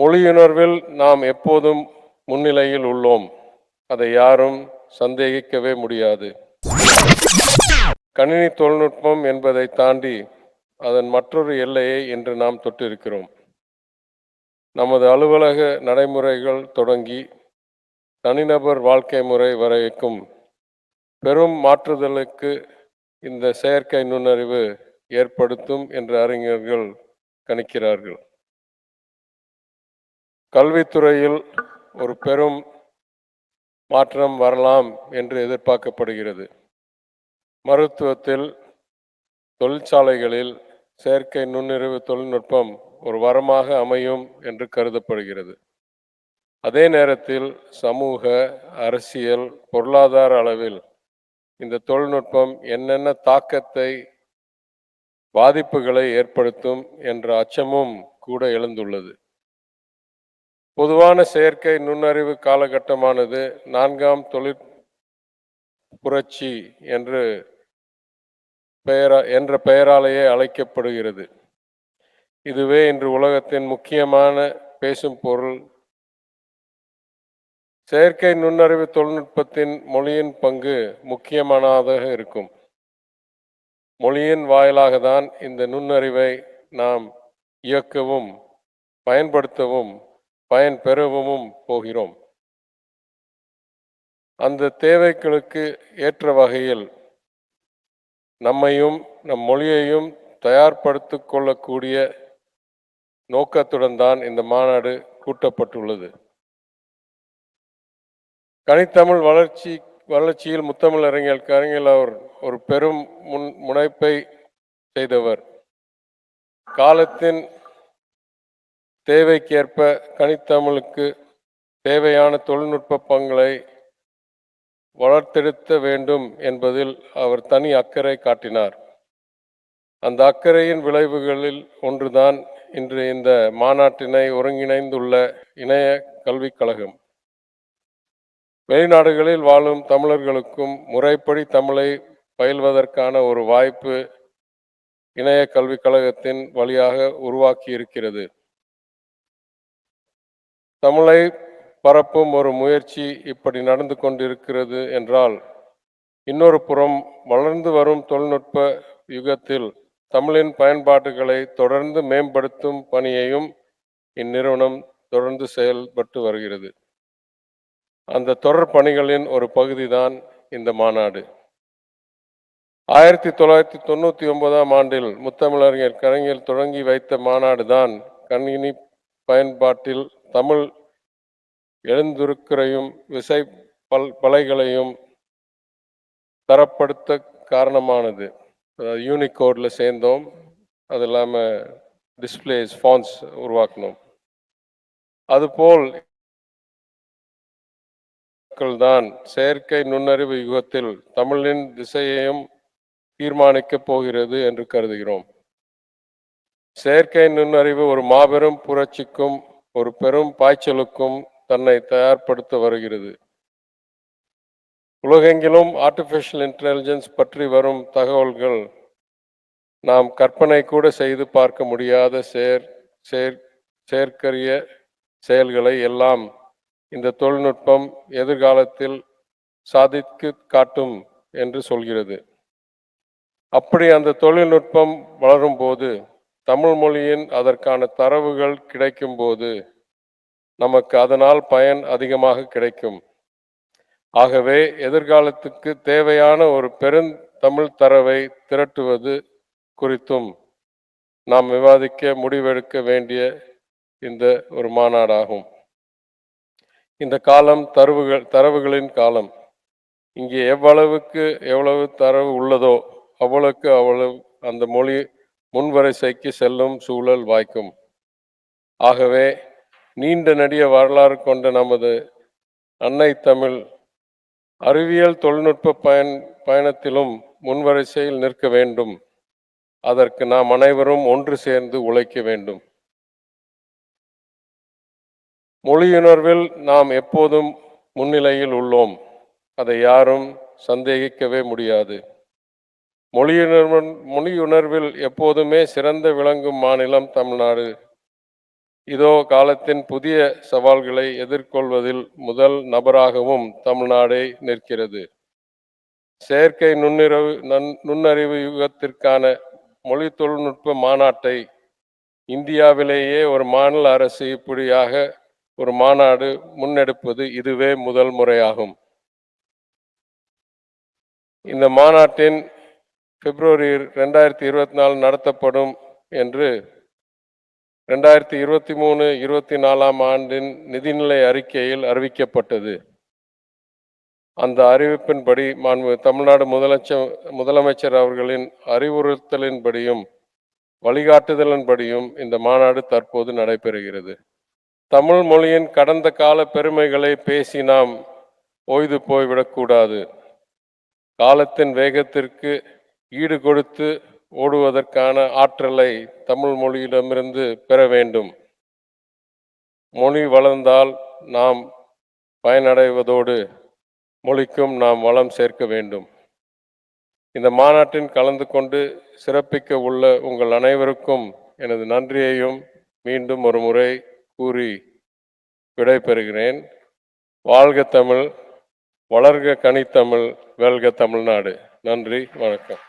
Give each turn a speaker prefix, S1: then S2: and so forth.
S1: மொழியுணர்வில் நாம் எப்போதும் முன்னிலையில் உள்ளோம். அதை யாரும் சந்தேகிக்கவே முடியாது. கணினி தொழில்நுட்பம் என்பதை தாண்டி அதன் மற்றொரு எல்லையை இன்று நாம் தொட்டிருக்கிறோம். நமது அலுவலக நடைமுறைகள் தொடங்கி தனிநபர் வாழ்க்கை முறை வரைக்கும் பெரும் மாற்றுதலுக்கு இந்த செயற்கை நுண்ணறிவு ஏற்படுத்தும் என்று அறிஞர்கள் கணிக்கிறார்கள். கல்வித்துறையில் ஒரு பெரும் மாற்றம் வரலாம் என்று எதிர்பார்க்கப்படுகிறது. மருத்துவத்தில் தொழிற்சாலைகளில் செயற்கை நுண்ணறிவு தொழில்நுட்பம் ஒரு வரமாக அமையும் என்று கருதப்படுகிறது. அதே நேரத்தில் சமூக அரசியல் பொருளாதார அளவில் இந்த தொழில்நுட்பம் என்னென்ன தாக்கத்தை பாதிப்புகளை ஏற்படுத்தும் என்ற அச்சமும் கூட எழுந்துள்ளது. பொதுவான செயற்கை நுண்ணறிவு காலகட்டமானது நான்காம் தொழிற் புரட்சி என்று பெயரா என்ற பெயராலேயே அழைக்கப்படுகிறது. இதுவே இன்று உலகத்தின் முக்கியமான பேசும் பொருள். செயற்கை நுண்ணறிவு தொழில்நுட்பத்தின் மொழியின் பங்கு முக்கியமானதாக இருக்கும். மொழியின் வாயிலாக தான் இந்த நுண்ணறிவை நாம் இயக்கவும் பயன்படுத்தவும் பயன் பெறவும் போகிறோம். அந்த தேவைகளுக்கு ஏற்ற வகையில் நம்மையும் நம் மொழியையும் தயார்படுத்தி கொள்ளக்கூடிய நோக்கத்துடன் தான் இந்த மாநாடு கூட்டப்பட்டுள்ளது. கனித்தமிழ் வளர்ச்சி வளர்ச்சியில் முத்தமிழ் அறிஞர் கலைஞர் அவர் ஒரு பெரும் முன் முனைப்பை செய்தவர். காலத்தின் தேவைக்கேற்ப கனித்தமிழுக்கு தேவையான தொழில்நுட்ப பங்களை வளர்த்தெடுத்த வேண்டும் என்பதில் அவர் தனி அக்கறை காட்டினார். அந்த அக்கறையின் விளைவுகளில் ஒன்றுதான் இன்று இந்த மாநாட்டினை ஒருங்கிணைந்துள்ள இணைய கல்விக் கழகம். வெளிநாடுகளில் வாழும் தமிழர்களுக்கும் முறைப்படி தமிழை பயில்வதற்கான ஒரு வாய்ப்பு இணைய கல்விக் கழகத்தின் வழியாக உருவாக்கி இருக்கிறது தமிழை பரப்பும் ஒரு முயற்சி இப்படி நடந்து கொண்டிருக்கிறது என்றால் இன்னொரு புறம் வளர்ந்து வரும் தொழில்நுட்ப யுகத்தில் தமிழின் பயன்பாடுகளை தொடர்ந்து மேம்படுத்தும் பணியையும் இந்நிறுவனம் தொடர்ந்து செயல்பட்டு வருகிறது. அந்த தொடர் பணிகளின் ஒரு பகுதிதான் இந்த மாநாடு. ஆயிரத்தி தொள்ளாயிரத்தி தொண்ணூற்றி ஒன்பதாம் ஆண்டில் முத்தமிழறிஞர் கலைஞர் தொடங்கி வைத்த மாநாடு தான் கணினி பயன்பாட்டில் தமிழ் எழுந்துருக்கரையும் விசை பல் பலைகளையும் தரப்படுத்த காரணமானது. அதாவது யூனிகோடில் சேர்ந்தோம். அது இல்லாமல் டிஸ்பிளேஸ் ஃபான்ஸ் உருவாக்கணும் அதுபோல் தான் செயற்கை நுண்ணறிவு யுகத்தில் தமிழின் திசையையும் தீர்மானிக்கப் போகிறது என்று கருதுகிறோம். செயற்கை நுண்ணறிவு ஒரு மாபெரும் புரட்சிக்கும் ஒரு பெரும் பாய்ச்சலுக்கும் தன்னை தயார்படுத்த வருகிறது. உலகெங்கிலும் ஆர்டிஃபிஷியல் இன்டெலிஜென்ஸ் பற்றி வரும் தகவல்கள் நாம் கற்பனை கூட செய்து பார்க்க முடியாத செயற் செயற் செயற்கரிய செயல்களை எல்லாம் இந்த தொழில்நுட்பம் எதிர்காலத்தில் சாதித்து காட்டும் என்று சொல்கிறது. அப்படி அந்த தொழில்நுட்பம் வளரும்போது தமிழ் மொழியின் அதற்கான தரவுகள் கிடைக்கும்போது நமக்கு அதனால் பயன் அதிகமாக கிடைக்கும். ஆகவே எதிர்காலத்துக்கு தேவையான ஒரு பெருந்தமிழ் தரவை திரட்டுவது குறித்தும் நாம் விவாதிக்க முடிவெடுக்க வேண்டிய இந்த ஒரு மாநாடாகும். இந்த காலம் தரவுகள் தரவுகளின் காலம். இங்கே எவ்வளவுக்கு எவ்வளவு தரவு உள்ளதோ அவ்வளவுக்கு அவ்வளவு அந்த மொழி முன்வரிசைக்கு செல்லும் சூழல் வாய்க்கும். ஆகவே நீண்ட நெடிய வரலாறு கொண்ட நமது அன்னை தமிழ் அறிவியல் தொழில்நுட்ப பயன் பயணத்திலும் முன்வரிசையில் நிற்க வேண்டும். அதற்கு நாம் அனைவரும் ஒன்று சேர்ந்து உழைக்க வேண்டும். மொழியுணர்வில் நாம் எப்போதும் முன்னிலையில் உள்ளோம். அதை யாரும் சந்தேகிக்கவே முடியாது. மொழியுணர்வு மொழியுணர்வில் எப்போதுமே சிறந்து விளங்கும் மாநிலம் தமிழ்நாடு. இதோ காலத்தின் புதிய சவால்களை எதிர்கொள்வதில் முதல் நபராகவும் தமிழ்நாடே நிற்கிறது. செயற்கை நுண்ணறிவு நன்- நுண்ணறிவு யுகத்திற்கான மொழி தொழில்நுட்ப மாநாட்டை இந்தியாவிலேயே ஒரு மாநில அரசு இப்படியாக ஒரு மாநாடு முன்னெடுப்பது இதுவே முதல் முறையாகும். இந்த மாநாட்டின் பிப்ரவரி ரெண்டாயிரத்தி இருபத்தி நாலு நடத்தப்படும் என்று ரெண்டாயிரத்தி இருபத்தி மூணு இருபத்தி நாலாம் ஆண்டின் நிதிநிலை அறிக்கையில் அறிவிக்கப்பட்டது. அந்த அறிவிப்பின்படி மாண்பு தமிழ்நாடு முதலமைச்சர் முதலமைச்சர் அவர்களின் அறிவுறுத்தலின்படியும் வழிகாட்டுதலின்படியும் இந்த மாநாடு தற்போது நடைபெறுகிறது. தமிழ் மொழியின் கடந்த கால பெருமைகளை பேசி நாம் ஓய்ந்து போய்விடக்கூடாது. காலத்தின் வேகத்திற்கு ஈடு கொடுத்து ஓடுவதற்கான ஆற்றலை தமிழ் மொழியிடமிருந்து பெற வேண்டும். மொழி வளர்ந்தால் நாம் பயனடைவதோடு மொழிக்கும் நாம் வளம் சேர்க்க வேண்டும். இந்த மாநாட்டில் கலந்து கொண்டு சிறப்பிக்க உள்ள உங்கள் அனைவருக்கும் எனது நன்றியையும் மீண்டும் ஒரு முறை கூறி விடைபெறுகிறேன். வாழ்க தமிழ் வளர்க கனித்தமிழ் வெல்க தமிழ்நாடு. நன்றி வணக்கம்.